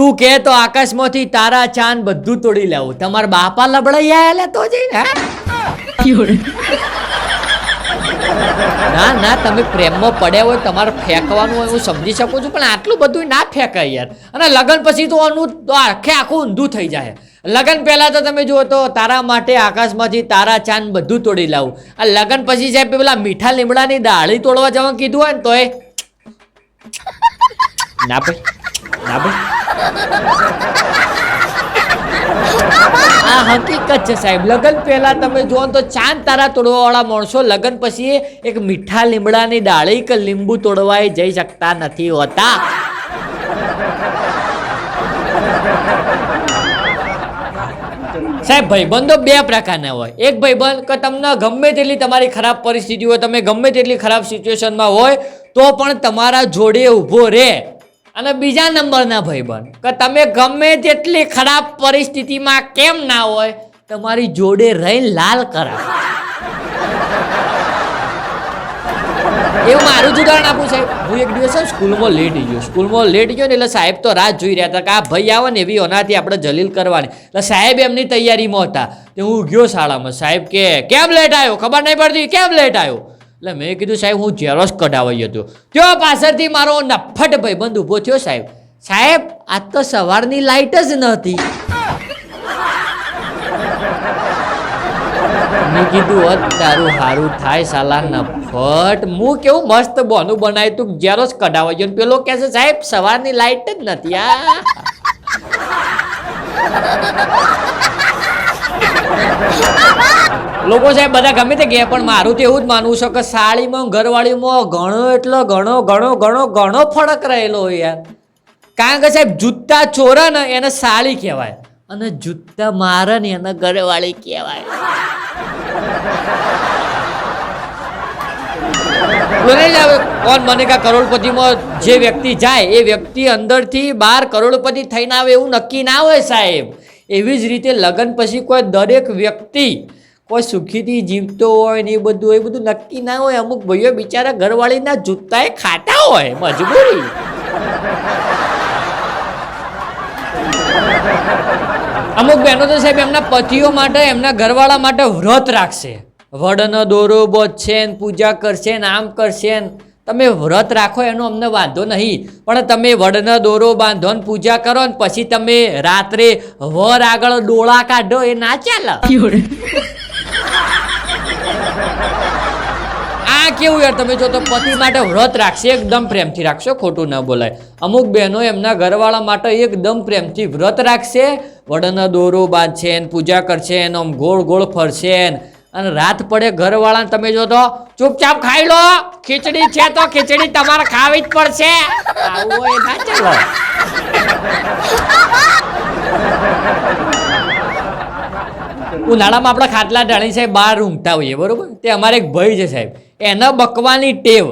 તું કે તો આકાશમાંથી તારા ચાંદ બધું તોડી લેવું. તમારા બાપા લબડાઈ આયેલા તો જઈને? ના ના, તમે પ્રેમમાં પડ્યા હોય, તમારે ફેંકવાનું હોય હું સમજી શકું છું, પણ આટલું બધું ના ફેંકાય યાર. અને લગન પછી તો આનું તો આખે આખું ઊંધું થઈ જાય. લગન પહેલા તો તમે જુઓ તો તારા માટે આકાશમાંથી તારા ચાંદ બધું તોડી લાવું. આ લગન પછી સાહેબ પેલા મીઠા લીમડાની દાળી તોડવા જવાનું કીધું હોય ને તોય. ના ભાઈ ના ભાઈ. આ હકીકત છે સાહેબ. લગન પહેલા તમે જુઓ તો ચાંદ તારા તોડવાવાળા માણસો લગન પછી એક મીઠા લીમડાની ડાળી કે લીંબુ તોડવા જઈ શકતા નથી હોતા. સાહેબ, ભાઈબંધો બે પ્રકારના હોય. એક ભાઈબંધ કે તમને ગમે તેટલી તમારી ખરાબ પરિસ્થિતિ હોય, તમે ગમે તેટલી ખરાબ સિચ્યુએશનમાં હોય, તો પણ તમારા જોડે ઊભો રહે. અને બીજા નંબરના ભાઈબંધ કે તમે ગમે તેટલી ખરાબ પરિસ્થિતિમાં કેમ ના હોય, તમારી જોડે રહીને લાલ કરાવ. એવું મારું જ ઉદાહરણ આપું સાહેબ હું એક દિવસ સ્કૂલમાં લેટ ગયો. સ્કૂલમાં લેટ ગયો ને એટલે સાહેબ તો રાત જોઈ રહ્યા હતા કે આ ભાઈ આવે ને એવી ઓનાથી આપણે જલીલ કરવાની. એટલે સાહેબ એમની તૈયારીમાં હતા. તે હું ગયો શાળામાં. સાહેબ કે, કેમ લેટ આવ્યો? ખબર નહીં પડતી? કેમ લેટ આવ્યો? એટલે મેં કીધું, સાહેબ, હું ઝેરોસ કઢાવાઈ હતો. ત્યાં પાછળથી મારો નફ્ફટ ભાઈબંધ ઊભો થયો, સાહેબ. સાહેબ, આજ તો સવારની લાઇટ જ નહોતી. મેં કીધું હોત તારું સારું થાય, સાલા નફટ હું કેવું મસ્ત બોનું બનાવ્યું તું જ્યારે કઢાવાઈ ગયો. પેલો કહે છે, સાહેબ, સવારની લાઇટ જ નથી આ. લોકો સાહેબ બધા ગમે તે ગયા, પણ મારું તો એવું જ માનવું છે કે સાડીમાં ઘરવાળીમાં ઘણો એટલો ઘણો ઘણો ઘણો ઘણો ફરક રહેલો હોય યાર. કારણ કે સાહેબ જૂતા ચોરા ને એને સાડી કહેવાય અને જૂતા મારે ને એને ઘરવાળી કહેવાય. કોણ બનેગા કરોડપતિમાં જે વ્યક્તિ જાય, એ વ્યક્તિ અંદરથી બાર કરોડપતિ થઈને આવે એવું નક્કી ના હોય સાહેબ. એવી જ રીતે લગ્ન પછી કોઈ દરેક વ્યક્તિ કોઈ સુખીથી જીવતો હોય ને એ બધું એ બધું નક્કી ના હોય, અમુક ભાઈઓ બિચારા ઘરવાળીના જૂતા ખાતા હોય, મજબૂરી. અમુક બહેનો તો સાહેબ એમના પતિઓ માટે, એમના ઘરવાળા માટે વ્રત રાખશે. વડનો દોરો બોધશે ને પૂજા કરશે ને આમ કરશે ને. તમે વ્રત રાખો એનો અમને વાંધો નહીં, પણ તમે વડનો દોરો બાંધો ને પૂજા કરો ને પછી તમે રાત્રે વર આગળ ડોળા કાઢો એ ના ચાલે. આ કેવું યાર, તમે જો તો પતિ માટે વ્રત રાખશે, એકદમ પ્રેમથી રાખશો, ખોટું ન બોલાય. અમુક બહેનો એમના ઘરવાળા માટે એકદમ પ્રેમથી વ્રત રાખશે, વડનો દોરો બાંધશે ને પૂજા કરશે ને આમ ગોળ ગોળ ફરશે અને રાત પડે ઘરવાળાને તમે જો તો ચૂપચાપ ખાઈ લો. ખીચડી છે તો ખીચડી તમારે ખાવી જ પડશે. આવું એ ના? ચાલે ઉનાળામાં આપણે ખાટલા ઢાળી સાહેબ બહાર ઊંઘતા હોઈએ, બરોબર? તે અમારે એક ભાઈ છે સાહેબ. એને બકવાની ટેવ,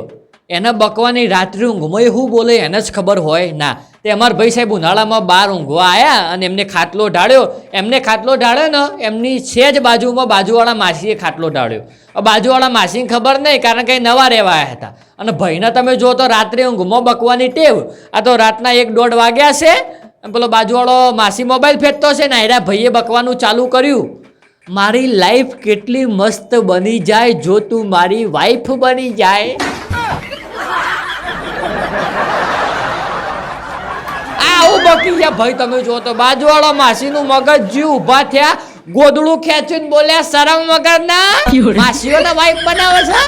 એને બકવાની રાત્રિ ઊંઘમાં એ શું બોલે એને જ ખબર હોય ના. તે અમારા ભાઈ સાહેબ ઉનાળામાં બહાર ઊંઘવા આવ્યા અને એમને ખાટલો ઢાળ્યો. એમને ખાટલો ઢાળ્યો ને એમની છે જ બાજુમાં બાજુવાળા માસીએ ખાટલો ઢાળ્યો. બાજુવાળા માસીને ખબર નહીં કારણ કે નવા રહેવા આવ્યા હતા. અને ભાઈને તમે જો તો રાત્રે ઊંઘમાં બકવાની ટેવ. આ તો રાતના એક દોઢ વાગ્યા છે. પેલો બાજુવાળો માસી મોબાઈલ ફેંકતો છે ને એના ભાઈએ બકવાનું ચાલુ કર્યું. મારી લાઈફ કેટલી મસ્ત બની જાય જો તું મારી વાઈફ બની જાય. આવું બકી ગયા. ભાઈ તમે જો તો બાજુવાળો માસીનું મગજ જીવ ઊભા થયા. ગોદડું ખેંચીને બોલ્યા શરમ વગર ના માસીઓને વાઈફ બનાવે છે.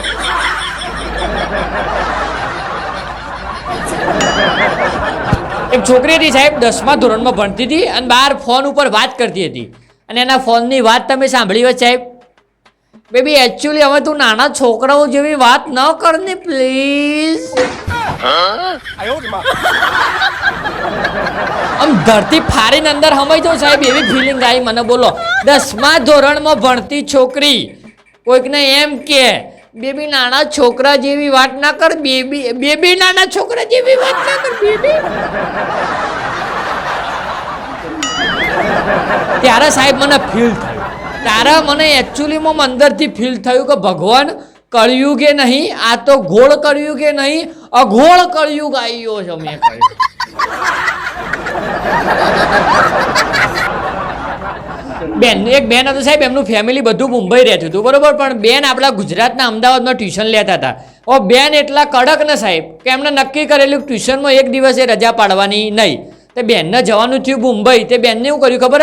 એક છોકરી હતી સાહેબ દસમા ધોરણમાં ભણતી હતી અને બહાર ફોન ઉપર વાત કરતી હતી. અને એના ફોનની વાત તમે સાંભળી હોય સાહેબ. બેબી એકચ્યુઅલી હવે તું નાના છોકરાઓ જેવી વાત ન કર ને પ્લીઝ આમ ધરતી ફારીને અંદર હમાઈ જાઉં સાહેબ એવી ફિલિંગ આવી. મને બોલો, દસમા ધોરણમાં ભણતી છોકરી, કોઈકને એમ કે બેબી નાના છોકરા જેવી વાત ના કર બેબી બેબી નાના છોકરા જેવી વાત ના કર બેબી ત્યારે સાહેબ મને ફીલ થયું. ત્યારે મને એકચ્યુઅલીમાં અંદરથી ફીલ થયું કે ભગવાન કળિયુગે નહીં, આ તો ગોળ કળિયુગે નહીં, અઘોળ કળિયુગ આવ્યો છે, મેં કહ્યું. બેન, એક બેન હતું સાહેબ, એમનું ફેમિલી બધું મુંબઈ રહેતું હતું, બરોબર? પણ બેન આપણા ગુજરાતના અમદાવાદમાં ટ્યુશન લેતા હતા. ઓ બેન એટલા કડક ને સાહેબ, કે એમને નક્કી કરેલું ટ્યુશનમાં એક દિવસે રજા પાડવાની નહીં. તે બેનને જવાનું થયું મુંબઈ. તે બેનને એવું કર્યું, ખબર?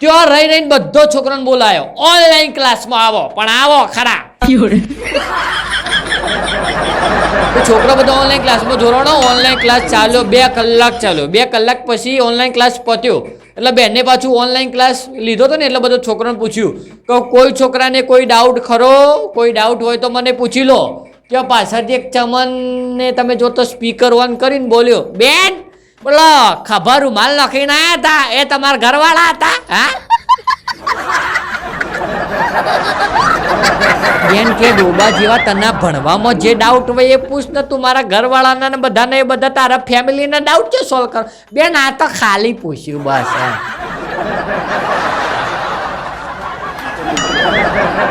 ત્યાં રહી રહીને બધો છોકરાને બોલાયો. ઓનલાઈન ક્લાસમાં આવો, પણ આવો ખરા. છોકરો બધો ઓનલાઈન ક્લાસમાં જોડાણો ઓનલાઈન ક્લાસ ચાલ્યો, બે કલાક ચાલ્યો. બે કલાક પછી ઓનલાઈન ક્લાસ પત્યો. એટલે બેનને પાછું ઓનલાઈન ક્લાસ લીધો હતો ને એટલે બધો છોકરાને પૂછ્યું કે કોઈ છોકરાને કોઈ ડાઉટ ખરો? કોઈ ડાઉટ હોય તો મને પૂછી લો. કે પાછળથી એક ચમનને તમે જો તો સ્પીકર ઓન કરીને બોલ્યો, બેન બોલો ખબર માલ નાખીને ના હતા એ તમારા ઘરવાળા હતા? હા? બેન કે ડોબા જેવા તને ભણવામાં જે ડાઉટ હોય એ પૂછ ને તું મારા ઘરવાળાના ને બધાને, એ બધા તારા ફેમિલીના ડાઉટ છે સોલ્વ કર? બેન, આ તો ખાલી પૂછ્યું બસ, એમ.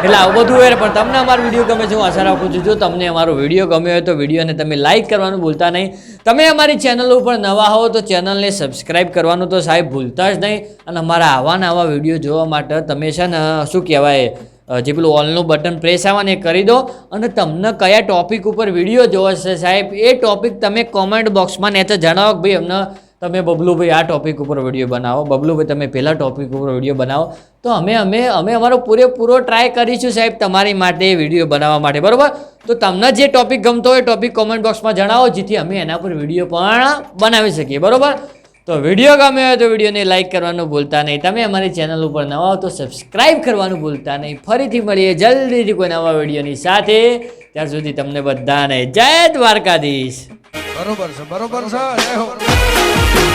એટલે આવું બધું હોય પણ તમને અમારો વીડિયો ગમે છે, હું આશા રાખું છું, જો તમને અમારો વીડિયો ગમ્યો હોય તો વિડીયોને તમે લાઇક કરવાનું ભૂલતા નહીં. તમે અમારી ચેનલ ઉપર નવા હો તો ચેનલને સબસ્ક્રાઈબ કરવાનું તો સાહેબ ભૂલતા જ નહીં. અને અમારા આવા નવા વીડિયો જોવા માટે તમે છે ને, શું કહેવાય જે પેલું ઓલનું બટન પ્રેસ આવવાને કરી દો. અને તમને કયા ટોપિક ઉપર વીડિયો જોવો છે સાહેબ, એ ટોપિક તમે કોમેન્ટ બોક્સમાં ને તો જણાવો કે ભાઈ અમને તમે બબલુભાઈ આ ટોપિક ઉપર વીડિયો બનાવો. બબલુભાઈ, તમે પહેલા ટોપિક ઉપર વીડિયો બનાવો. તો અમે અમે અમે અમારો પૂરેપૂરો ટ્રાય કરીશું સાહેબ તમારી માટે વીડિયો બનાવવા માટે. બરાબર? તો તમને જે ટોપિક ગમતો હોય ટોપિક કોમેન્ટ બોક્સમાં જણાવો, જેથી અમે એના પર વીડિયો પણ બનાવી શકીએ. બરાબર? તો વીડિયો ગમે હોય તો વિડીયોને લાઇક કરવાનું ભૂલતા નહીં. તમે અમારી ચેનલ ઉપર નવા હો તો સબસ્ક્રાઈબ કરવાનું ભૂલતા નહીં. ફરીથી મળીએ જલ્દીથી કોઈ નવા વિડીયોની સાથે. ત્યાં સુધી તમને બધાને જય દ્વારકાધીશ. બરોબર છે બરોબર છે